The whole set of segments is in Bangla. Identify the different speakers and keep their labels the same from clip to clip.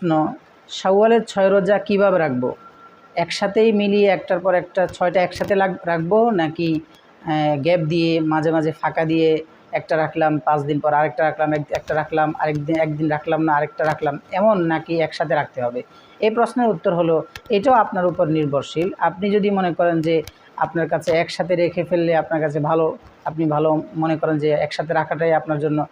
Speaker 1: প্রশ্ন, শাওয়ালের ছয় রোজা কীভাবে রাখব? একসাথেই মিলিয়ে একটার পর একটা ছয়টা একসাথে রাখব নাকি গ্যাপ দিয়ে মাঝে মাঝে ফাঁকা দিয়ে একটা রাখলাম, পাঁচ দিন পর আরেকটা রাখলাম, এক- একটা রাখলাম আরেকদিন একদিন রাখলাম না, আরেকটা রাখলাম, এমন নাকি একসাথে রাখতে হবে? এই প্রশ্নের উত্তর হলো, এটাও আপনার উপর নির্ভরশীল। আপনি যদি মনে করেন যে আপনার কাছে একসাথে রেখে ফেললে আপনার কাছে ভালো, আপনি ভালো মনে করেন যে একসাথে রাখাটাই আপনার জন্য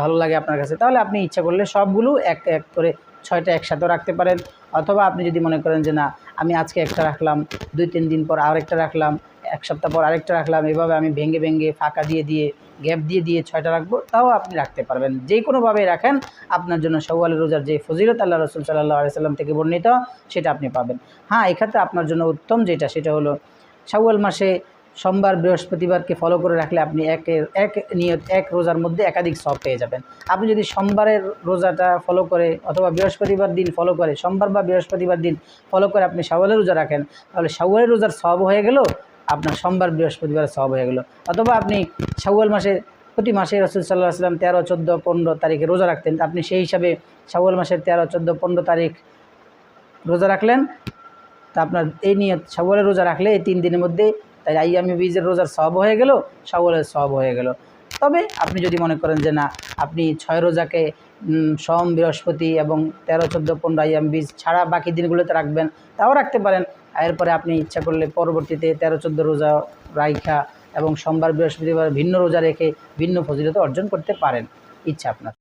Speaker 1: ভালো লাগে আপনার কাছে, তাহলে আপনি ইচ্ছা করলে সবগুলো এক এক করে ছয়টা একসাথেও রাখতে পারেন। অথবা আপনি যদি মনে করেন যে না, আমি আজকে একটা রাখলাম, দুই তিন দিন পর আরেকটা রাখলাম, এক সপ্তাহ পর আরেকটা রাখলাম, এভাবে আমি ভেঙে ভেঙে ফাঁকা দিয়ে দিয়ে, গ্যাপ দিয়ে দিয়ে ছয়টা রাখব, তাও আপনি রাখতে পারবেন। যে কোনোভাবে রাখেন, আপনার জন্য সওয়ালের রোজার যে ফজিলত আল্লাহ রসুল সাল্লাহ আলাইসাল্লাম থেকে বর্ণিত, সেটা আপনি পাবেন। হ্যাঁ এক্ষেত্রে আপনার জন্য উত্তম যেটা, সেটা হলো, শাওয়াল মাসে সোমবার বৃহস্পতিবারকে ফলো করে রাখলে আপনি একের এক নিয়ত, এক রোজার মধ্যে একাধিক সব পেয়ে যাবেন। আপনি যদি সোমবারের রোজাটা ফলো করে অথবা বৃহস্পতিবার দিন ফলো করে, সোমবার বা বৃহস্পতিবার দিন ফলো করে আপনি শাওয়ালের রোজা রাখেন, তাহলে শাওয়ালের রোজার সব হয়ে গেল, আপনার সোমবার বৃহস্পতিবার সব হয়ে গেল। অথবা আপনি শাওয়াল মাসে, প্রতি মাসে রসুল সাল্লাহ আসলাম তেরো, চোদ্দ, পনেরো তারিখে রোজা রাখতেন, আপনি সেই হিসাবে শাওয়াল মাসের তেরো, চোদ্দ, পনেরো তারিখ রোজা রাখলেন, তা আপনার এই নিয়ে শাওয়ালের রোজা রাখলে এই তিন দিনের মধ্যে তাই আইয়ামি বীজের রোজার সব হয়ে গেল শাওয়ালের সব হয়ে গেল। তবে আপনি যদি মনে করেন যে না, আপনি ছয় রোজাকে সোম, বৃহস্পতি এবং তেরো, চোদ্দ, পনেরো আইয়াম বীজ ছাড়া বাকি দিনগুলোতে রাখবেন, তাও রাখতে পারেন। এরপরে আপনি ইচ্ছা করলে পরবর্তীতে তেরো, চোদ্দ রোজা রাইখা এবং সোমবার, বৃহস্পতিবার ভিন্ন রোজা রেখে ভিন্ন ফজিলত অর্জন করতে পারেন। ইচ্ছা আপনার।